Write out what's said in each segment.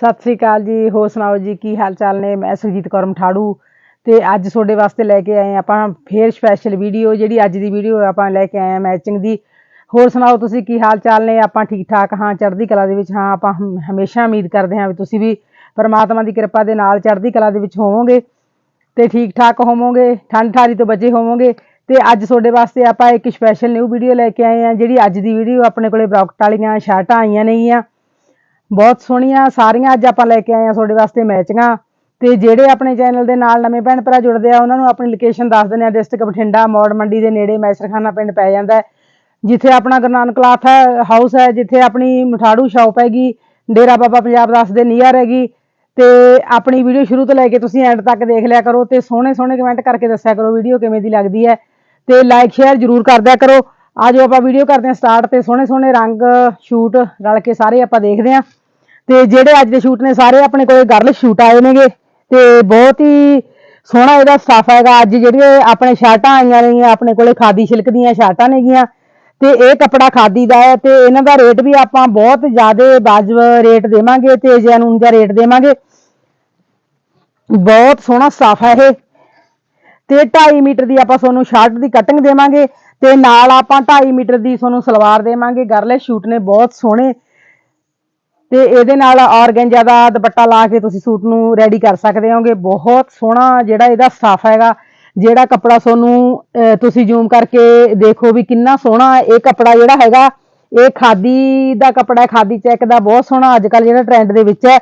ਸਤਿ ਸ੍ਰੀ ਅਕਾਲ ਜੀ। ਹੋਰ ਸੁਣਾਓ ਜੀ, ਕੀ ਹਾਲ ਚਾਲ ਨੇ? ਮੈਂ ਸੁਰਜੀਤ ਕੌਰ ਮਠਾੜੂ ਤੇ ਅੱਜ ਤੁਹਾਡੇ ਵਾਸਤੇ ਲੈ ਕੇ ਆਏ ਹਾਂ ਆਪਾਂ ਫੇਰ ਸਪੈਸ਼ਲ ਵੀਡੀਓ ਜਿਹੜੀ ਅੱਜ ਦੀ ਵੀਡੀਓ ਆਪਾਂ ਲੈ ਕੇ ਆਏ ਹਾਂ ਮੈਚਿੰਗ ਦੀ। ਹੋਰ ਸੁਣਾਓ ਤੁਸੀਂ, ਕੀ ਹਾਲ ਚਾਲ ਨੇ? ਆਪਾਂ ਠੀਕ ਠਾਕ ਹਾਂ, ਚੜ੍ਹਦੀ ਕਲਾ ਦੇ ਵਿੱਚ ਹਾਂ। ਆਪਾਂ ਹਮ- ਹਮੇਸ਼ਾ ਉਮੀਦ ਕਰਦੇ ਹਾਂ ਵੀ ਤੁਸੀਂ ਵੀ ਪਰਮਾਤਮਾ ਦੀ ਕਿਰਪਾ ਦੇ ਨਾਲ ਚੜ੍ਹਦੀ ਕਲਾ ਦੇ ਵਿੱਚ ਹੋਵੋਗੇ ਤੇ ਠੀਕ ਠਾਕ ਹੋਵੋਗੇ ਠੰਡ ਠਾਰੀ ਤੋਂ ਬਚੇ ਹੋਵੋਗੇ। ਤੇ ਅੱਜ ਤੁਹਾਡੇ ਵਾਸਤੇ ਆਪਾਂ ਇੱਕ ਸਪੈਸ਼ਲ ਨਿਊ ਵੀਡੀਓ ਲੈ ਕੇ ਆਏ ਹਾਂ, ਜਿਹੜੀ ਅੱਜ ਦੀ ਵੀਡੀਓ ਆਪਣੇ ਕੋਲੇ ਬ੍ਰੌਕਟ ਵਾਲੀਆਂ ਸ਼ਰਟਾਂ ਆਈਆਂ ਨੇਗੀਆਂ। ਬਹੁਤ ਸੋਹਣੀਆਂ, ਸਾਰੀਆਂ ਅੱਜ ਆਪਾਂ ਲੈ ਕੇ ਆਏ ਆ ਤੁਹਾਡੇ ਵਾਸਤੇ ਮੈਚਿੰਗਾਂ ਤੇ ਜਿਹੜੇ ਆਪਣੇ ਚੈਨਲ ਦੇ ਨਾਲ ਨਵੇਂ ਭੈਣ ਭਰਾ ਜੁੜਦੇ ਆ, ਉਹਨਾਂ ਨੂੰ ਆਪਣੀ ਲੋਕੇਸ਼ਨ ਦੱਸ ਦਿੰਦੇ ਆ ਡਿਸਟ੍ਰਿਕਟ ਬਠਿੰਡਾ, ਮੌੜ ਮੰਡੀ ਦੇ ਨੇੜੇ ਮੈਸਰਖਾਨਾ ਪਿੰਡ ਪੈ ਜਾਂਦਾ ਜਿੱਥੇ ਆਪਣਾ ਗੁਰੂ ਨਾਨਕ ਕਲਾਥ ਹੈ ਹਾਊਸ ਹੈ, ਜਿੱਥੇ ਆਪਣੀ ਮਠਾੜੂ ਸ਼ਾਪ ਹੈਗੀ, ਡੇਰਾ ਬਾਬਾ ਪੰਜਾਬ ਦਾਸ ਦੇ ਨੀਅਰ ਹੈਗੀ। ਤੇ ਆਪਣੀ ਵੀਡੀਓ ਸ਼ੁਰੂ ਤੋਂ ਲੈ ਕੇ ਤੁਸੀਂ ਐਂਡ ਤੱਕ ਦੇਖ ਲਿਆ ਕਰੋ ਤੇ ਸੋਹਣੇ ਸੋਹਣੇ ਕਮੈਂਟ ਕਰਕੇ ਦੱਸਿਆ ਕਰੋ ਵੀਡੀਓ ਕਿਵੇਂ ਦੀ ਲੱਗਦੀ ਹੈ। ਤੇ ਲਾਈਕ ਸ਼ੇਅਰ ਜਰੂਰ ਕਰਦਿਆ ਕਰੋ। ਆਜੋ ਆਪਾਂ ਵੀਡੀਓ ਕਰਦੇ ਹਾਂ ਸਟਾਰਟ ਤੇ, ਸੋਹਣੇ ਸੋਹਣੇ ਰੰਗ ਸ਼ੂਟ ਰਲ ਕੇ ਸਾਰੇ ਆਪਾਂ ਦੇਖਦੇ ਹਾਂ। ਤੇ ਜਿਹੜੇ ਅੱਜ ਦੇ ਸ਼ੂਟ ਨੇ, ਸਾਰੇ ਆਪਣੇ ਕੋਲ ਗਰਲ ਸ਼ੂਟ ਆਏ ਨੇਗੇ। ਤੇ ਬਹੁਤ ਹੀ ਸੋਹਣਾ ਇਹਦਾ ਸਟਾਫ ਹੈਗਾ। ਅੱਜ ਜਿਹੜੀਆਂ ਆਪਣੇ ਸ਼ਰਟਾਂ ਆਈਆਂ ਨੇਗੀਆਂ ਆਪਣੇ ਕੋਲੇ ਖਾਦੀ ਸਿਲਕ ਦੀਆਂ ਸ਼ਰਟਾਂ ਨੇਗੀਆਂ। ਤੇ ਇਹ ਕੱਪੜਾ ਖਾਦੀ ਦਾ ਹੈ ਤੇ ਇਹਨਾਂ ਦਾ ਰੇਟ ਵੀ ਆਪਾਂ ਬਹੁਤ ਜ਼ਿਆਦਾ ਵਾਜਬ ਰੇਟ ਦੇਵਾਂਗੇ ਤੇ ਜੈਨੂਨ ਦਾ ਰੇਟ ਦੇਵਾਂਗੇ। ਬਹੁਤ ਸੋਹਣਾ ਸਟਾਫ ਹੈ ਇਹ। ਤੇ 2.5 ਮੀਟਰ ਦੀ ਆਪਾਂ ਤੁਹਾਨੂੰ ਸ਼ਰਟ ਦੀ ਕਟਿੰਗ ਦੇਵਾਂਗੇ। ਤੇ ਨਾਲ ਆਪਾਂ 2.5 ਮੀਟਰ ਦੀ ਤੁਹਾਨੂੰ ਸਲਵਾਰ ਦੇਵਾਂਗੇ। ਗਰਲੇ ਸ਼ੂਟ ਨੇ ਬਹੁਤ ਸੋਹਣੇ। ਤੇ ਇਹਦੇ ਨਾਲ ਔਰਗੈਂਜਾ ਦਾ ਦੁਪੱਟਾ ਲਾ ਕੇ ਤੁਸੀਂ ਸੂਟ ਨੂੰ ਰੈਡੀ ਕਰ ਸਕਦੇ ਹੋਗੇ। ਬਹੁਤ ਸੋਹਣਾ ਜਿਹੜਾ ਇਹਦਾ ਸਟਾਫ ਹੈਗਾ। ਜਿਹੜਾ ਕੱਪੜਾ ਤੁਹਾਨੂੰ ਤੁਸੀਂ ਜ਼ੂਮ ਕਰਕੇ ਦੇਖੋ ਵੀ ਕਿੰਨਾ ਸੋਹਣਾ ਇਹ ਕੱਪੜਾ ਜਿਹੜਾ ਹੈਗਾ, ਇਹ ਖਾਦੀ ਦਾ ਕੱਪੜਾ ਹੈ, ਖਾਦੀ ਚੈੱਕ ਦਾ ਬਹੁਤ ਸੋਹਣਾ ਅੱਜ ਕੱਲ ਜਿਹੜਾ ਟ੍ਰੈਂਡ ਦੇ ਵਿੱਚ ਹੈ।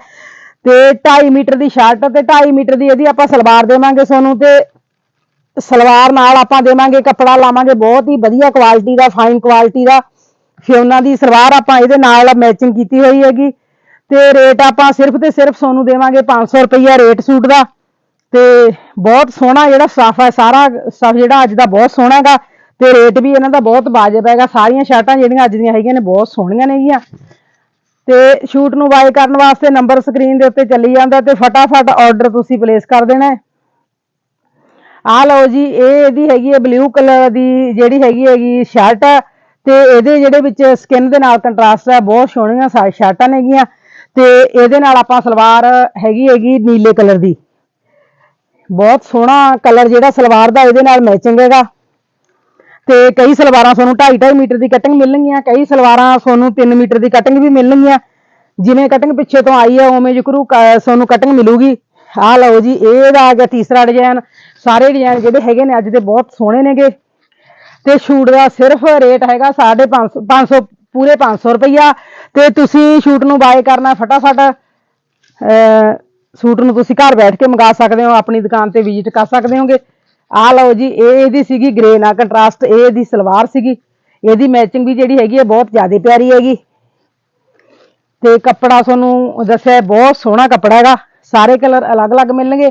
ਤੇ 2.5 ਮੀਟਰ ਦੀ ਸ਼ਰਟ ਤੇ 2.5 ਮੀਟਰ ਦੀ ਇਹਦੀ ਆਪਾਂ ਸਲਵਾਰ ਦੇਵਾਂਗੇ ਤੁਹਾਨੂੰ ਤੇ ਸਲਵਾਰ ਨਾਲ ਆਪਾਂ ਦੇਵਾਂਗੇ ਕੱਪੜਾ, ਲਾਵਾਂਗੇ ਬਹੁਤ ਹੀ ਵਧੀਆ ਕੁਆਲਿਟੀ ਦਾ ਫਾਈਨ ਕੁਆਲਿਟੀ ਦਾ। ਫਿਓਨਾ ਦੀ ਸਲਵਾਰ ਆਪਾਂ ਇਹਦੇ ਨਾਲ ਮੈਚਿੰਗ ਕੀਤੀ ਹੋਈ ਹੈਗੀ। ਤੇ ਰੇਟ ਆਪਾਂ ਸਿਰਫ ਤੇ ਸਿਰਫ ਸੋਨੂੰ ਦੇਵਾਂਗੇ 500 ਰੁਪਈਆ ਰੇਟ ਸੂਟ ਦਾ। ਤੇ ਬਹੁਤ ਸੋਹਣਾ ਜਿਹੜਾ ਸਟਾਫ ਹੈ, ਸਾਰਾ ਸਟਾਫ ਜਿਹੜਾ ਅੱਜ ਦਾ ਬਹੁਤ ਸੋਹਣਾ ਹੈਗਾ। ਤੇ ਰੇਟ ਵੀ ਇਹਨਾਂ ਦਾ ਬਹੁਤ ਵਾਜਬ ਹੈਗਾ। ਸਾਰੀਆਂ ਸ਼ਰਟਾਂ ਜਿਹੜੀਆਂ ਅੱਜ ਦੀਆਂ ਹੈਗੀਆਂ ਨੇ, ਬਹੁਤ ਸੋਹਣੀਆਂ ਨੇਗੀਆਂ ਤੇ ਸ਼ੂਟ ਨੂੰ ਬਾਏ ਕਰਨ ਵਾਸਤੇ ਨੰਬਰ ਸਕਰੀਨ ਦੇ ਉੱਤੇ ਚੱਲੀ ਜਾਂਦਾ ਤੇ ਫਟਾਫਟ ਆਰਡਰ ਤੁਸੀਂ ਪਲੇਸ ਕਰ ਦੇਣਾ ਹੈ। ਆ ਲਓ ਜੀ, ਇਹ ਇਹਦੀ ਹੈਗੀ ਹੈ ਬਲੂ ਕਲਰ ਦੀ, ਜਿਹੜੀ ਹੈਗੀ ਹੈਗੀ ਸ਼ਰਟ ਹੈ ਤੇ ਇਹਦੇ ਜਿਹੜੇ ਵਿੱਚ ਸਕਿਨ ਦੇ ਨਾਲ ਕੰਟਰਾਸਟ ਹੈ ਬਹੁਤ ਸੋਹਣੀਆਂ ਸਾ- ਸ਼ਰਟਾਂ ਨੇਗੀਆਂ ਤੇ ਇਹਦੇ ਨਾਲ ਆਪਾਂ ਸਲਵਾਰ ਹੈਗੀ ਹੈਗੀ ਨੀਲੇ ਕਲਰ ਦੀ। ਬਹੁਤ ਸੋਹਣਾ ਕਲਰ ਜਿਹੜਾ ਸਲਵਾਰ ਦਾ ਇਹਦੇ ਨਾਲ ਮੈਚਿੰਗ ਹੈਗਾ। ਤੇ ਕਈ ਸਲਵਾਰਾਂ ਤੁਹਾਨੂੰ 2.5 2.5 ਮੀਟਰ ਦੀ ਕਟਿੰਗ ਮਿਲਣਗੀਆਂ, ਕਈ ਸਲਵਾਰਾਂ ਤੁਹਾਨੂੰ 3 ਮੀਟਰ ਦੀ ਕਟਿੰਗ ਵੀ ਮਿਲਣਗੀਆਂ। ਜਿਵੇਂ ਕਟਿੰਗ ਪਿੱਛੇ ਤੋਂ ਆਈ ਹੈ ਉਵੇਂ ਜਕਰੂ ਤੁਹਾਨੂੰ ਕਟਿੰਗ ਮਿਲੂਗੀ। ਆਹ ਲਓ ਜੀ, ਇਹ ਇਹਦਾ ਆ ਗਿਆ ਤੀਸਰਾ ਡਿਜ਼ਾਈਨ ਸਾਰੇ ਡਿਜ਼ਾਈਨ ਜਿਹੜੇ ਹੈਗੇ ਨੇ ਅੱਜ ਦੇ ਬਹੁਤ ਸੋਹਣੇ ਨੇਗੇ। ਤੇ ਸ਼ੂਟ ਦਾ ਸਿਰਫ ਰੇਟ ਹੈਗਾ 550 500 ਪੂਰੇ 500 ਰੁਪਈਆ। ਤੇ ਤੁਸੀਂ ਸ਼ੂਟ ਨੂੰ ਬਾਏ ਕਰਨਾ ਫਟਾਫਟ। ਸੂਟ ਨੂੰ ਤੁਸੀਂ ਘਰ ਬੈਠ ਕੇ ਮੰਗਾ ਸਕਦੇ ਹੋ, ਆਪਣੀ ਦੁਕਾਨ ਤੇ ਵਿਜ਼ਿਟ ਕਰ ਸਕਦੇ ਹੋਗੇ। ਆ ਲਓ ਜੀ, ਇਹ ਇਹਦੀ ਸੀਗੀ ਗ੍ਰੇ ਨਾਲ ਕੰਟਰਾਸਟ ਇਹ ਇਹਦੀ ਸਲਵਾਰ ਸੀਗੀ। ਇਹਦੀ ਮੈਚਿੰਗ ਵੀ ਜਿਹੜੀ ਹੈਗੀ ਹੈ ਬਹੁਤ ਜ਼ਿਆਦਾ ਪਿਆਰੀ ਹੈਗੀ। ਤੇ ਕੱਪੜਾ ਤੁਹਾਨੂੰ ਦੱਸਿਆ, ਬਹੁਤ ਸੋਹਣਾ ਕੱਪੜਾ ਹੈਗਾ। ਸਾਰੇ ਕਲਰ ਅਲੱਗ-ਅਲੱਗ ਮਿਲਣਗੇ।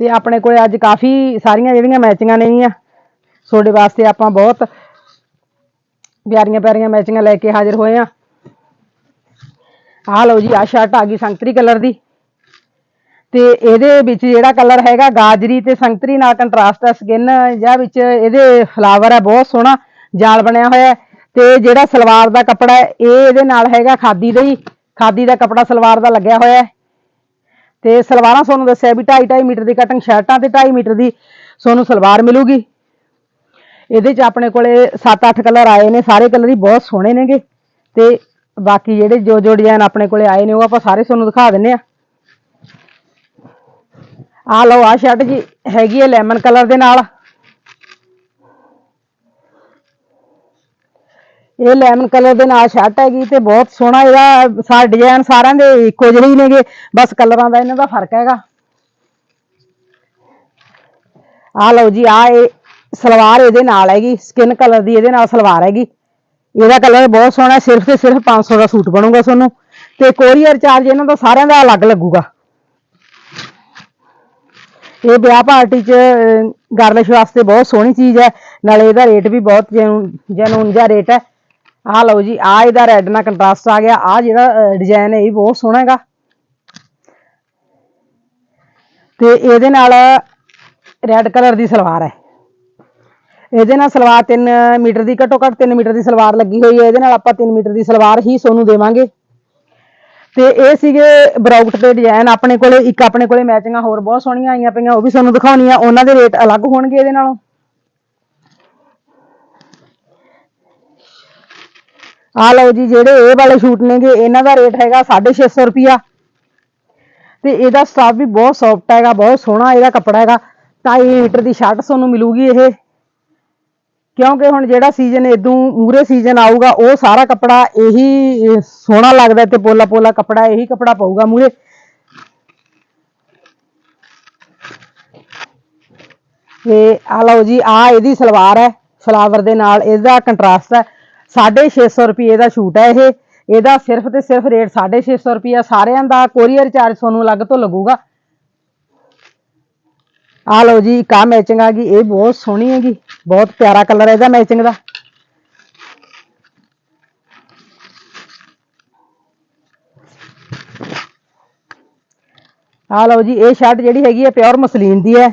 ਤੇ ਆਪਣੇ ਕੋਲੇ ਅੱਜ ਕਾਫੀ ਸਾਰੀਆਂ ਜਿਹੜੀਆਂ ਮੈਚਿੰਗਾਂ ਨੇਗੀਆਂ ਤੁਹਾਡੇ ਵਾਸਤੇ ਆਪਾਂ ਬਹੁਤ ਪਿਆਰੀਆਂ ਪਿਆਰੀਆਂ ਮੈਚਿੰਗਾਂ ਲੈ ਕੇ ਹਾਜ਼ਰ ਹੋਏ ਆ ਆਹ ਲਓ ਜੀ, ਆਹ ਸ਼ਰਟ ਆ ਗਈ ਸੰਤਰੀ ਕਲਰ ਦੀ। ਤੇ ਇਹਦੇ ਵਿੱਚ ਜਿਹੜਾ ਕਲਰ ਹੈਗਾ ਗਾਜਰੀ ਤੇ ਸੰਤਰੀ ਨਾਲ ਕੰਟਰਾਸਟ ਹੈ ਸਕਿਨ ਜਾਂ ਵਿੱਚ ਇਹਦੇ ਫਲਾਵਰ ਹੈ ਬਹੁਤ ਸੋਹਣਾ ਜਾਲ ਬਣਿਆ ਹੋਇਆ। ਹੈ ਤੇ ਜਿਹੜਾ ਸਲਵਾਰ ਦਾ ਕੱਪੜਾ, ਇਹ ਇਹਦੇ ਨਾਲ ਹੈਗਾ ਖਾਦੀ ਦਾ ਹੀ। ਖਾਦੀ ਦਾ ਕੱਪੜਾ ਸਲਵਾਰ ਦਾ ਲੱਗਿਆ ਹੋਇਆ। ਤੇ ਸਲਵਾਰਾਂ ਤੁਹਾਨੂੰ ਦੱਸਿਆ ਵੀ 2.5 2.5 ਮੀਟਰ ਦੀ ਕਟਿੰਗ ਸ਼ਰਟਾਂ ਤੇ 2.5 ਮੀਟਰ ਦੀ ਤੁਹਾਨੂੰ ਸਲਵਾਰ ਮਿਲੂਗੀ। ਇਹਦੇ ਚ ਆਪਣੇ ਕੋਲੇ 7-8 ਕਲਰ ਆਏ ਨੇ, ਸਾਰੇ ਕਲਰ ਹੀ ਬਹੁਤ ਸੋਹਣੇ ਨੇਗੇ। ਤੇ ਬਾਕੀ ਜਿਹੜੇ ਜੋ ਜੋ ਡਿਜ਼ਾਈਨ ਆਪਣੇ ਕੋਲੇ ਆਏ ਨੇ, ਉਹ ਆਪਾਂ ਸਾਰੇ ਤੁਹਾਨੂੰ ਦਿਖਾ ਦਿੰਨੇ ਆ। ਆ ਲਓ ਆ ਸ਼ਰਟ ਜੀ, ਹੈਗੀ ਹੈ ਲੈਮਨ ਕਲਰ ਦੇ ਨਾਲ। ਇਹ ਲੈਮਨ ਕਲਰ ਦੇ ਨਾਲ ਸ਼ਰਟ ਹੈਗੀ ਤੇ ਬਹੁਤ ਸੋਹਣਾ ਇਹਦਾ, ਸਾਰਾ ਡਿਜ਼ਾਈਨ ਸਾਰਿਆਂ ਦੇ ਇੱਕੋ ਜਿਹੇ ਹੀ ਨੇਗੇ। ਬਸ ਕਲਰਾਂ ਦਾ ਇਹਨਾਂ ਦਾ ਫ਼ਰਕ ਹੈਗਾ। ਆ ਲਓ ਜੀ ਆ ਇਹ ਸਲਵਾਰ ਇਹਦੇ ਨਾਲ ਹੈਗੀ ਸਕਿਨ ਕਲਰ ਦੀ ਇਹਦੇ ਨਾਲ ਸਲਵਾਰ ਹੈਗੀ। ਇਹਦਾ ਕਲਰ ਬਹੁਤ ਸੋਹਣਾ, ਸਿਰਫ ਤੇ ਸਿਰਫ 500 ਦਾ ਸੂਟ ਬਣੂਗਾ ਤੁਹਾਨੂੰ। ਤੇ ਕੋਰੀਅਰ ਚਾਰਜ ਇਹਨਾਂ ਦਾ ਸਾਰਿਆਂ ਦਾ ਅਲੱਗ ਲੱਗੂਗਾ। ਇਹ ਵਿਆਹ ਪਾਰਟੀ 'ਚ ਗਾਰਲਿਸ਼ ਵਾਸਤੇ ਬਹੁਤ ਸੋਹਣੀ ਚੀਜ਼ ਹੈ। ਨਾਲੇ ਇਹਦਾ ਰੇਟ ਵੀ ਬਹੁਤ ਜੈਨੂਨ ਜਿਹਾ ਰੇਟ ਹੈ। ਆਹ ਲਓ ਜੀ ਆ ਇਹਦਾ ਰੈੱਡ ਨਾਲ ਕੰਟਰਾਸਟ ਆ ਗਿਆ। ਆ ਜਿਹੜਾ ਡਿਜ਼ਾਈਨ ਹੈ ਇਹ ਬਹੁਤ ਸੋਹਣਾ ਹੈਗਾ। ਤੇ ਇਹਦੇ ਨਾਲ ਰੈੱਡ ਕਲਰ ਦੀ ਸਲਵਾਰ ਹੈ। ਇਹਦੇ ਨਾਲ ਸਲਵਾਰ 3 ਮੀਟਰ ਦੀ, ਘੱਟੋ ਘੱਟ 3 ਮੀਟਰ ਦੀ ਸਲਵਾਰ ਲੱਗੀ ਹੋਈ ਹੈ। ਇਹਦੇ ਨਾਲ ਆਪਾਂ 3 ਮੀਟਰ ਦੀ ਸਲਵਾਰ ਹੀ ਸੋਨੂੰ ਦੇਵਾਂਗੇ। ਤੇ ਇਹ ਸੀਗੇ ਬਰਾਊਟ ਦੇ ਡਿਜ਼ਾਈਨ ਆਪਣੇ ਕੋਲੇ ਇੱਕ ਆਪਣੇ ਕੋਲੇ ਮੈਚਿੰਗਾਂ ਹੋਰ ਬਹੁਤ ਸੋਹਣੀਆਂ ਆਈਆਂ ਪਈਆਂ, ਉਹ ਵੀ ਤੁਹਾਨੂੰ ਦਿਖਾਉਣੀ ਆ। ਉਹਨਾਂ ਦੇ ਰੇਟ ਅਲੱਗ ਹੋਣਗੇ ਇਹਦੇ ਨਾਲੋਂ। ਆ ਲਓ ਜੀ ਜਿਹੜੇ ਇਹ ਵਾਲੇ ਸ਼ੂਟ ਨੇਗੇ, ਇਹਨਾਂ ਦਾ ਰੇਟ ਹੈਗਾ 650 ਰੁਪਿਆ ਤੇ ਇਹਦਾ ਸਟਾਫ ਵੀ ਬਹੁਤ ਸੌਫਟ ਹੈਗਾ, ਬਹੁਤ ਸੋਹਣਾ ਇਹਦਾ ਕੱਪੜਾ ਹੈਗਾ। 2.5 ਮੀਟਰ ਦੀ ਸ਼ਰਟ ਤੁਹਾਨੂੰ ਮਿਲੂਗੀ ਇਹ। ਕਿਉਂਕਿ ਹੁਣ ਜਿਹੜਾ ਸੀਜ਼ਨ ਇਦੋਂ ਮੂਰੇ ਸੀਜ਼ਨ ਆਊਗਾ, ਉਹ ਸਾਰਾ ਕੱਪੜਾ ਇਹੀ ਸੋਹਣਾ ਲੱਗਦਾ ਤੇ ਪੋਲਾ ਪੋਲਾ ਕੱਪੜਾ, ਇਹੀ ਕੱਪੜਾ ਪਊਗਾ ਮੂਰੇ ਤੇ ਆ ਲਓ ਜੀ ਆ ਇਹਦੀ ਸਲਵਾਰ ਹੈ, ਸਲਾਵਰ ਦੇ ਨਾਲ ਇਹਦਾ ਕੰਟਰਾਸਟ ਹੈ। 650 ਰੁਪਏ ਦਾ ਸ਼ੂਟ ਹੈ ਇਹ। ਇਹਦਾ ਸਿਰਫ ਤੇ ਸਿਰਫ ਰੇਟ 650 ਰੁਪਏ ਸਾਰਿਆਂ ਦਾ, ਕੋਰੀਅਰ ਚਾਰਜ ਤੁਹਾਨੂੰ ਅਲੱਗ ਤੋਂ ਲੱਗੂਗਾ। ਆ ਲਓ ਜੀ ਕਾ ਮੈਚਿੰਗ ਆ ਗਈ, ਇਹ ਬਹੁਤ ਸੋਹਣੀ ਹੈਗੀ, ਬਹੁਤ ਪਿਆਰਾ ਕਲਰ ਹੈ ਇਹਦਾ ਮੈਚਿੰਗ ਦਾ। ਆ ਲਓ ਜੀ, ਇਹ ਸ਼ਰਟ ਜਿਹੜੀ ਹੈਗੀ ਹੈ ਪਿਓਰ ਮਸਲੀਨ ਦੀ ਹੈ।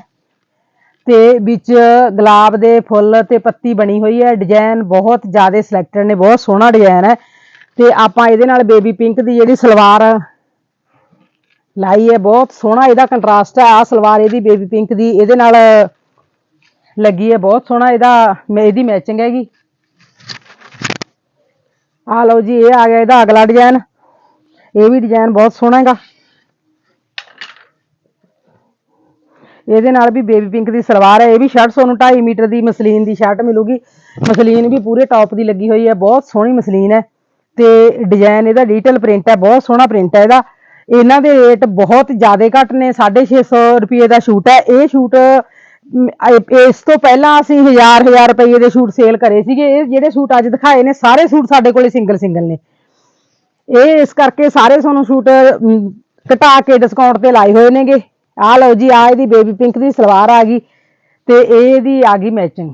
ਤੇ ਵਿੱਚ ਗੁਲਾਬ ਦੇ ਫੁੱਲ ਤੇ ਪੱਤੀ ਬਣੀ ਹੋਈ ਹੈ। ਡਿਜ਼ਾਈਨ ਬਹੁਤ ਜ਼ਿਆਦਾ ਸਿਲੈਕਟਡ ਨੇ, ਬਹੁਤ ਸੋਹਣਾ ਡਿਜ਼ਾਈਨ ਹੈ। ਤੇ ਆਪਾਂ ਇਹਦੇ ਨਾਲ ਬੇਬੀ ਪਿੰਕ ਦੀ ਜਿਹੜੀ ਸਲਵਾਰ ਲਾਈ ਹੈ, ਬਹੁਤ ਸੋਹਣਾ ਇਹਦਾ ਕੰਟਰਾਸਟ ਹੈ। ਆ ਸਲਵਾਰ ਇਹਦੀ ਬੇਬੀ ਪਿੰਕ ਦੀ, ਇਹਦੇ ਨਾਲ ਲੱਗੀ ਹੈ, ਬਹੁਤ ਸੋਹਣਾ ਇਹਦਾ, ਮੈਂ ਇਹਦੀ ਮੈਚਿੰਗ ਹੈਗੀ। ਆ ਲਓ ਜੀ, ਇਹ ਆ ਗਿਆ ਇਹਦਾ ਅਗਲਾ ਡਿਜ਼ਾਈਨ ਇਹ ਵੀ ਡਿਜ਼ਾਈਨ ਬਹੁਤ ਸੋਹਣਾ ਹੈਗਾ। ਇਹਦੇ ਨਾਲ ਵੀ ਬੇਬੀ ਪਿੰਕ ਦੀ ਸਲਵਾਰ ਹੈ, ਇਹ ਵੀ ਸ਼ਰਟ ਤੁਹਾਨੂੰ 2.5 ਮੀਟਰ ਦੀ ਮਸਲੀਨ ਦੀ ਸ਼ਰਟ ਮਿਲੂਗੀ। ਮਸਲੀਨ ਵੀ ਪੂਰੇ ਟੌਪ ਦੀ ਲੱਗੀ ਹੋਈ ਹੈ, ਬਹੁਤ ਸੋਹਣੀ ਮਸਲੀਨ ਹੈ। ਤੇ ਡਿਜ਼ਾਈਨ ਇਹਦਾ ਡਿਜੀਟਲ ਪ੍ਰਿੰਟ ਹੈ, ਬਹੁਤ ਸੋਹਣਾ ਪ੍ਰਿੰਟ ਹੈ ਇਹਦਾ। ਇਹਨਾਂ ਦੇ ਰੇਟ ਬਹੁਤ ਜ਼ਿਆਦਾ ਘੱਟ ਨੇ 650 ਰੁਪਏ ਦਾ ਸ਼ੂਟ ਹੈ। ਇਹ ਸ਼ੂਟ ਇਸ ਤੋਂ ਪਹਿਲਾਂ ਅਸੀਂ 1000 1000 ਰੁਪਏ ਦੇ ਸ਼ੂਟ ਸੇਲ ਕਰੇ ਸੀਗੇ। ਇਹ ਜਿਹੜੇ ਸ਼ੂਟ ਅੱਜ ਦਿਖਾਏ ਨੇ, ਸਾਰੇ ਸ਼ੂਟ ਸਾਡੇ ਕੋਲੇ ਸਿੰਗਲ ਸਿੰਗਲ ਨੇ। ਇਹ ਇਸ ਕਰਕੇ ਸਾਰੇ ਤੁਹਾਨੂੰ ਸ਼ੂਟ ਘਟਾ ਕੇ ਡਿਸਕਾਊਂਟ ਤੇ ਲਾਏ ਹੋਏ ਨੇਗੇ। ਆ ਲਓ ਜੀ, ਆ ਇਹਦੀ ਬੇਬੀ ਪਿੰਕ ਦੀ ਸਲਵਾਰ ਆ ਗਈ ਤੇ ਇਹ ਇਹਦੀ ਆ ਗਈ ਮੈਚਿੰਗ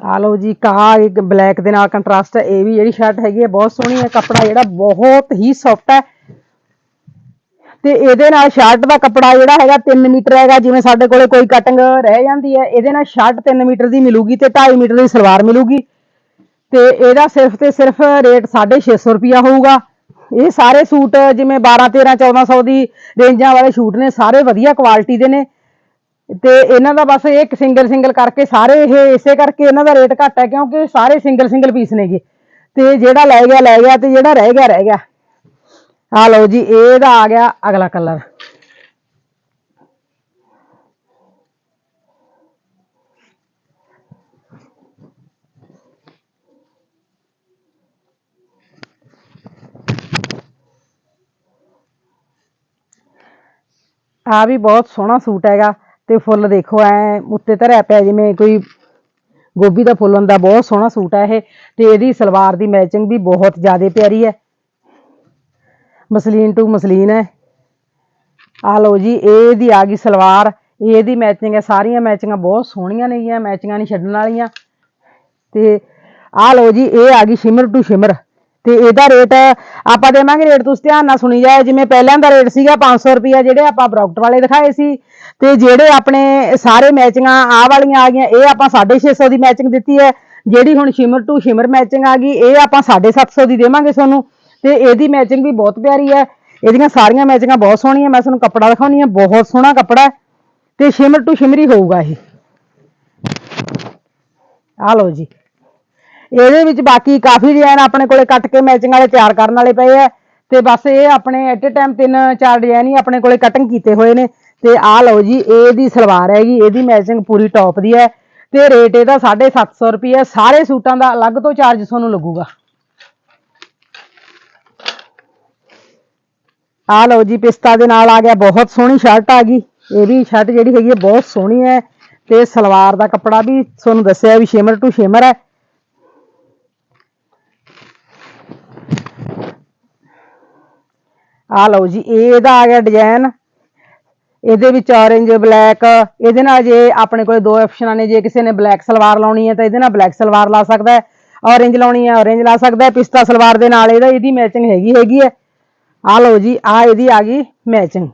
ਆ ਲਓ ਜੀ ਕਾ ਇੱਕ ਬਲੈਕ ਦੇ ਨਾਲ ਕੰਟਰਾਸਟ ਹੈ, ਇਹ ਵੀ ਜਿਹੜੀ ਸ਼ਰਟ ਹੈਗੀ ਹੈ, ਬਹੁਤ ਸੋਹਣੀ ਹੈ, ਕੱਪੜਾ ਜਿਹੜਾ ਬਹੁਤ ਹੀ ਸੌਫਟ ਹੈ। ਤੇ ਇਹਦੇ ਨਾਲ ਸ਼ਰਟ ਦਾ ਕੱਪੜਾ ਜਿਹੜਾ ਹੈਗਾ 3 ਮੀਟਰ ਹੈਗਾ, ਜਿਵੇਂ ਸਾਡੇ ਕੋਲੇ ਕੋਈ ਕਟਿੰਗ ਰਹਿ ਜਾਂਦੀ ਹੈ, ਇਹਦੇ ਨਾਲ ਸ਼ਰਟ 3 ਮੀਟਰ ਦੀ ਮਿਲੂਗੀ ਤੇ 2.5 ਮੀਟਰ ਦੀ ਸਲਵਾਰ ਮਿਲੂਗੀ। ਤੇ ਇਹਦਾ ਸਿਰਫ ਤੇ ਸਿਰਫ ਰੇਟ 650 ਰੁਪਿਆ ਹੋਊਗਾ। ਇਹ ਸਾਰੇ ਸੂਟ ਜਿਵੇਂ 12 13 1400 ਦੀ ਰੇਂਜਾਂ ਵਾਲੇ ਸੂਟ ਨੇ, ਸਾਰੇ ਵਧੀਆ ਕੁਆਲਿਟੀ ਦੇ ਨੇ। ਤੇ ਇਹਨਾਂ ਦਾ ਬਸ ਇਹ ਸਿੰਗਲ ਸਿੰਗਲ ਕਰਕੇ ਸਾਰੇ ਇਹ ਇਸੇ ਕਰਕੇ ਇਹਨਾਂ ਦਾ ਰੇਟ ਘੱਟ ਹੈ, ਕਿਉਂਕਿ ਸਾਰੇ ਸਿੰਗਲ ਸਿੰਗਲ ਪੀਸ ਨੇਗੇ। ਤੇ ਜਿਹੜਾ ਲੈ ਗਿਆ ਲੈ ਗਿਆ, ਤੇ ਜਿਹੜਾ ਰਹਿ ਗਿਆ ਰਹਿ ਗਿਆ। ਆ ਲਓ ਜੀ, ਇਹਦਾ ਆ ਗਿਆ ਅਗਲਾ ਕਲਰ ਆ ਵੀ ਬਹੁਤ ਸੋਹਣਾ ਸੂਟ ਹੈਗਾ ਤੇ ਫੁੱਲ ਦੇਖੋ, ਐ ਉੱਤੇ ਧਰਿਆ ਪਿਆ ਜਿਵੇਂ ਕੋਈ ਗੋਭੀ ਦਾ ਫੁੱਲ ਹੁੰਦਾ, ਬਹੁਤ ਸੋਹਣਾ ਸੂਟ ਹੈ ਇਹ ਤੇ ਇਹਦੀ ਸਲਵਾਰ ਦੀ ਮੈਚਿੰਗ ਵੀ ਬਹੁਤ ਜ਼ਿਆਦਾ ਪਿਆਰੀ ਹੈ। ਮਸਲੀਨ ਟੂ ਮਸਲੀਨ ਹੈ। ਆ ਲਓ ਜੀ ਇਹ ਇਹਦੀ ਆ ਗਈ ਸਲਵਾਰ ਇਹ ਇਹਦੀ ਮੈਚਿੰਗ ਹੈ, ਸਾਰੀਆਂ ਮੈਚਿੰਗਾਂ ਬਹੁਤ ਸੋਹਣੀਆਂ ਨੇਗੀਆਂ ਮੈਚਿੰਗਾਂ ਨਹੀਂ ਛੱਡਣ ਵਾਲੀਆਂ। ਤੇ ਆ ਲਓ ਜੀ, ਇਹ ਆ ਗਈ ਸ਼ਿਮਰ ਟੂ ਸ਼ਿਮਰ। ਤੇ ਇਹਦਾ ਰੇਟ ਆਪਾਂ ਦੇਵਾਂਗੇ ਰੇਟ, ਤੁਸੀਂ ਧਿਆਨ ਨਾਲ ਸੁਣੀ ਜਾਏ ਜਿਵੇਂ ਪਹਿਲਾਂ ਦਾ ਰੇਟ ਸੀਗਾ 500 ਰੁਪਿਆ ਜਿਹੜੇ ਆਪਾਂ ਬਰੌਕਟ ਵਾਲੇ ਦਿਖਾਏ ਸੀ, ਤੇ ਜਿਹੜੇ ਆਪਣੇ ਸਾਰੇ ਮੈਚਿੰਗਾਂ ਆ ਵਾਲੀਆਂ ਆ ਗਈਆਂ, ਇਹ ਆਪਾਂ 650 ਦੀ ਮੈਚਿੰਗ ਦਿੱਤੀ ਹੈ, ਜਿਹੜੀ ਹੁਣ ਸ਼ਿਮਰ ਟੂ ਸ਼ਿਮਰ ਮੈਚਿੰਗ ਆ ਗਈ, ਇਹ ਆਪਾਂ 750 ਦੀ ਦੇਵਾਂਗੇ ਤੁਹਾਨੂੰ, ਤੇ ਇਹਦੀ ਮੈਚਿੰਗ ਵੀ ਬਹੁਤ ਪਿਆਰੀ ਹੈ, ਇਹਦੀਆਂ ਸਾਰੀਆਂ ਮੈਚਿੰਗਾਂ ਬਹੁਤ ਸੋਹਣੀਆਂ, ਮੈਂ ਤੁਹਾਨੂੰ ਕੱਪੜਾ ਦਿਖਾਉਣੀ ਹੈ, ਬਹੁਤ ਸੋਹਣਾ ਕੱਪੜਾ ਹੈ ਤੇ ਸ਼ਿਮਰ ਟੂ ਸ਼ਿਮਰ ਹੀ ਹੋਊਗਾ ਇਹ। ਆ ਲਓ ਜੀ। ਇਹਦੇ ਵਿੱਚ ਬਾਕੀ ਕਾਫੀ ਡਿਜ਼ਾਈਨ ਆਪਣੇ ਕੋਲੇ ਕੱਟ ਕੇ ਮੈਚਿੰਗ ਵਾਲੇ ਤਿਆਰ ਕਰਨ ਵਾਲੇ ਪਏ ਆ। ਤੇ ਬਸ ਇਹ ਆਪਣੇ ਐਟ ਅ ਟਾਈਮ ਤਿੰਨ ਚਾਰ ਡਿਜ਼ਾਈਨ ਹੀ ਆਪਣੇ ਕੋਲੇ ਕਟਿੰਗ ਕੀਤੇ ਹੋਏ ਨੇ। ਤੇ ਆਹ ਲਓ ਜੀ ਇਹਦੀ ਸਲਵਾਰ ਹੈਗੀ, ਇਹਦੀ ਮੈਚਿੰਗ ਪੂਰੀ ਟੌਪ ਦੀ ਹੈ। ਤੇ ਰੇਟ ਇਹਦਾ 750 ਰੁਪਏ ਸਾਰੇ ਸੂਟਾਂ ਦਾ ਅਲੱਗ ਤੋਂ ਚਾਰਜ ਤੁਹਾਨੂੰ ਲੱਗੂਗਾ। ਆ ਲਓ ਜੀ, ਪਿਸਤਾ ਦੇ ਨਾਲ ਆ ਗਿਆ, ਬਹੁਤ ਸੋਹਣੀ ਸ਼ਰਟ ਆ ਗਈ। ਇਹ ਵੀ ਸ਼ਰਟ ਜਿਹੜੀ ਹੈਗੀ ਹੈ ਬਹੁਤ ਸੋਹਣੀ ਹੈ। ਤੇ ਸਲਵਾਰ ਦਾ ਕੱਪੜਾ ਵੀ ਤੁਹਾਨੂੰ ਦੱਸਿਆ ਵੀ ਸ਼ੇਮਰ ਟੂ ਸ਼ੇਮਰ ਹੈ। ਆ ਲਓ ਜੀ ਇਹ ਇਹਦਾ ਆ ਗਿਆ ਡਿਜ਼ਾਈਨ ਇਹਦੇ ਵਿੱਚ orange ਬਲੈਕ ਇਹਦੇ ਨਾਲ ਜੇ ਆਪਣੇ ਕੋਲੇ ਦੋ ਆਪਸ਼ਨਾਂ ਨੇ ਜੇ ਕਿਸੇ ਨੇ ਬਲੈਕ ਸਲਵਾਰ ਲਾਉਣੀ ਹੈ ਤਾਂ ਇਹਦੇ ਨਾਲ ਬਲੈਕ ਸਲਵਾਰ ਲਾ ਸਕਦਾ ਹੈ orange ਲਾਉਣੀ ਹੈ orange ਲਾ ਸਕਦਾ ਹੈ ਪਿਸਤਾ ਸਲਵਾਰ ਦੇ ਨਾਲ ਇਹਦਾ ਇਹਦੀ ਮੈਚਿੰਗ ਹੈਗੀ ਹੈਗੀ ਹੈ ਆ ਲਓ ਜੀ ਆ ਇਹਦੀ ਆ ਗਈ ਮੈਚਿੰਗ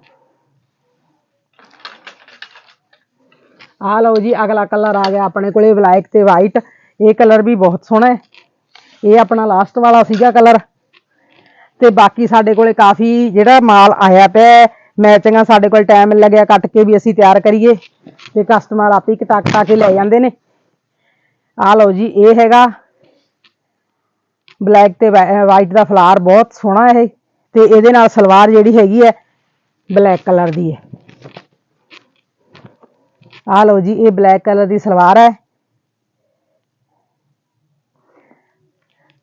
ਆਹ ਲਓ ਜੀ ਅਗਲਾ ਕਲਰ ਆ ਗਿਆ ਆਪਣੇ ਕੋਲੇ ਬਲੈਕ ਤੇ ਵਾਈਟ ਇਹ ਕਲਰ ਵੀ ਬਹੁਤ ਸੋਹਣਾ ਹੈ ਇਹ ਆਪਣਾ ਲਾਸਟ ਵਾਲਾ ਸੀਗਾ ਕਲਰ ਤੇ ਬਾਕੀ ਸਾਡੇ ਕੋਲੇ ਕਾਫੀ ਜਿਹੜਾ ਮਾਲ ਆਇਆ ਪਿਆ ਹੈ, ਮੈਚਿੰਗਾਂ ਸਾਡੇ ਕੋਲ ਟਾਈਮ ਲੱਗਿਆ ਕੱਟ ਕੇ ਵੀ ਅਸੀਂ ਤਿਆਰ ਕਰੀਏ ਤੇ ਕਸਟਮਰ ਆਪੇ ਕਟਾ ਕਟਾ ਕੇ ਲੈ ਜਾਂਦੇ ਨੇ। ਆ ਲਓ ਜੀ ਇਹ ਹੈਗਾ ਬਲੈਕ ਤੇ ਵਾਈਟ ਦਾ ਫਲਾਰ ਬਹੁਤ ਸੋਹਣਾ ਹੈ ਇਹ ਤੇ ਇਹਦੇ ਨਾਲ ਸਲਵਾਰ ਜਿਹੜੀ ਹੈਗੀ ਹੈ ਬਲੈਕ ਕਲਰ ਦੀ ਹੈ। ਆ ਲਓ ਜੀ ਇਹ ਬਲੈਕ ਕਲਰ ਦੀ ਸਲਵਾਰ ਹੈ।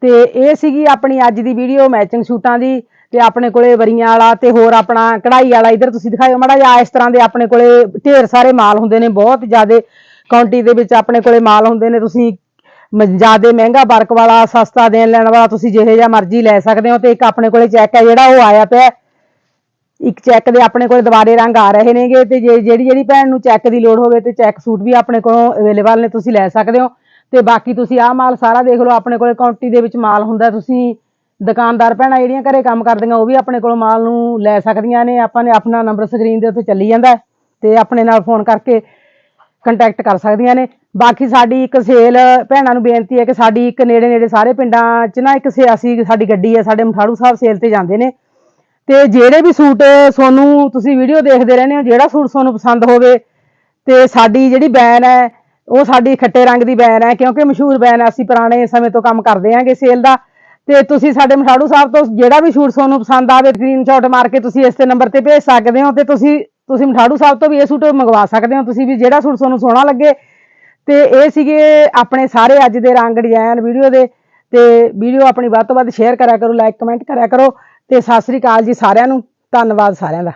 ਤੇ ਇਹ ਸੀਗੀ ਆਪਣੀ ਅੱਜ ਦੀ ਵੀਡੀਓ ਮੈਚਿੰਗ ਸੂਟਾਂ ਦੀ, ਤੇ ਆਪਣੇ ਕੋਲੇ ਵਰੀਆਂ ਵਾਲਾ ਤੇ ਹੋਰ ਆਪਣਾ ਕਢਾਈ ਵਾਲਾ, ਇਧਰ ਤੁਸੀਂ ਦਿਖਾਇਓ ਮਾੜਾ ਜਿਹਾ, ਇਸ ਤਰ੍ਹਾਂ ਦੇ ਆਪਣੇ ਕੋਲੇ ਢੇਰ ਸਾਰੇ ਮਾਲ ਹੁੰਦੇ ਨੇ, ਬਹੁਤ ਜ਼ਿਆਦੇ ਕੁਆਂਟੀ ਦੇ ਵਿੱਚ ਆਪਣੇ ਕੋਲੇ ਮਾਲ ਹੁੰਦੇ ਨੇ, ਤੁਸੀਂ ਜ਼ਿਆਦਾ ਮਹਿੰਗਾ ਵਰਕ ਵਾਲਾ, ਸਸਤਾ ਦੇਣ ਲੈਣ ਵਾਲਾ ਤੁਸੀਂ ਜਿਹੇ ਜਿਹਾ ਮਰਜ਼ੀ ਲੈ ਸਕਦੇ ਹੋ, ਤੇ ਇੱਕ ਆਪਣੇ ਕੋਲੇ ਚੈੱਕ ਹੈ, ਜਿਹੜਾ ਉਹ ਆਇਆ ਪਿਆ ਇੱਕ ਚੈੱਕ ਦੇ ਆਪਣੇ ਕੋਲ ਦੁਬਾਰੇ ਰੰਗ ਆ ਰਹੇ ਨੇਗੇ, ਤੇ ਜੇ ਜਿਹੜੀ ਜਿਹੜੀ ਭੈਣ ਨੂੰ ਚੈੱਕ ਦੀ ਲੋੜ ਹੋਵੇ, ਤੇ ਚੈੱਕ ਸੂਟ ਵੀ ਆਪਣੇ ਕੋਲੋਂ ਅਵੇਲੇਬਲ ਨੇ, ਤੁਸੀਂ ਲੈ ਸਕਦੇ ਹੋ। ਤੇ ਬਾਕੀ ਤੁਸੀਂ ਆਹ ਮਾਲ ਸਾਰਾ ਦੇਖ ਲਓ, ਆਪਣੇ ਕੋਲੇ ਕੁਆਂਟੀ ਦੇ ਵਿੱਚ ਮਾਲ ਹੁੰਦਾ, ਤੁਸੀਂ ਦੁਕਾਨਦਾਰ ਭੈਣਾਂ ਜਿਹੜੀਆਂ ਘਰੇ ਕੰਮ ਕਰਦੀਆਂ, ਉਹ ਵੀ ਆਪਣੇ ਕੋਲੋਂ ਮਾਲ ਨੂੰ ਲੈ ਸਕਦੀਆਂ ਨੇ, ਆਪਾਂ ਨੇ ਆਪਣਾ ਨੰਬਰ ਸਕਰੀਨ ਦੇ ਉੱਤੇ ਚੱਲੀ ਜਾਂਦਾ ਹੈ ਤੇ ਆਪਣੇ ਨਾਲ ਫੋਨ ਕਰਕੇ ਕੰਟੈਕਟ ਕਰ ਸਕਦੀਆਂ ਨੇ। ਬਾਕੀ ਸਾਡੀ ਇੱਕ ਸੇਲ ਭੈਣਾਂ ਨੂੰ ਬੇਨਤੀ ਹੈ ਕਿ ਸਾਡੀ ਇੱਕ ਨੇੜੇ ਨੇੜੇ ਸਾਰੇ ਪਿੰਡਾਂ 'ਚ ਨਾ ਇੱਕ ਸੇ ਅਸੀਂ ਸਾਡੀ ਗੱਡੀ ਹੈ, ਸਾਡੇ ਮਠਾੜੂ ਸਾਹਿਬ ਸੇਲ ਤੇ ਜਾਂਦੇ ਨੇ। ਤੇ ਜਿਹੜੇ ਵੀ ਸੂਟ ਸੋਨੂੰ ਤੁਸੀਂ ਵੀਡੀਓ ਦੇਖਦੇ ਰਹਿੰਦੇ ਹੋ, ਜਿਹੜਾ ਸੂਟ ਤੁਹਾਨੂੰ ਪਸੰਦ ਹੋਵੇ, ਤੇ ਸਾਡੀ ਜਿਹੜੀ ਬੈਨ ਹੈ ਉਹ ਸਾਡੀ ਖੱਟੇ ਰੰਗ ਦੀ ਬੈਨ ਹੈ, ਕਿਉਂਕਿ ਮਸ਼ਹੂਰ ਬੈਨ ਹੈ, ਅਸੀਂ ਪੁਰਾਣੇ ਸਮੇਂ ਤੋਂ ਕੰਮ ਕਰਦੇ ਆਂਗੇ ਸੇਲ ਦਾ। ਤੇ ਤੁਸੀਂ ਸਾਡੇ ਮਠਾੜੂ ਸਾਹਿਬ ਤੋਂ ਜਿਹੜਾ ਵੀ ਸੂਟ ਤੁਹਾਨੂੰ ਪਸੰਦ ਆਵੇ ਸਕਰੀਨਸ਼ਾਟ ਮਾਰ ਕੇ ਤੁਸੀਂ ਇਸ ਤੇ ਨੰਬਰ ਤੇ ਭੇਜ ਸਕਦੇ ਹੋ ਤੇ ਤੁਸੀਂ ਤੁਸੀਂ ਮਠਾੜੂ ਸਾਹਿਬ ਤੋਂ ਵੀ ਇਹ ਸੂਟ ਮੰਗਵਾ ਸਕਦੇ ਹੋ, ਤੁਸੀਂ ਵੀ ਜਿਹੜਾ ਸੂਟ ਤੁਹਾਨੂੰ ਸੋਹਣਾ ਲੱਗੇ। ਤੇ ਇਹ ਸੀਗੇ ਆਪਣੇ ਸਾਰੇ ਅੱਜ ਦੇ ਰੰਗ ਡਿਜ਼ਾਈਨ ਵੀਡੀਓ ਦੇ। ਤੇ ਵੀਡੀਓ ਆਪਣੀ ਵੱਧ ਤੋਂ ਵੱਧ ਸ਼ੇਅਰ ਕਰਿਆ ਕਰੋ ਲਾਈਕ ਕਮੈਂਟ ਕਰਿਆ ਕਰੋ। ਤੇ ਸਤਿ ਸ੍ਰੀ ਅਕਾਲ ਜੀ ਸਾਰਿਆਂ ਨੂੰ, ਧੰਨਵਾਦ ਸਾਰਿਆਂ ਦਾ।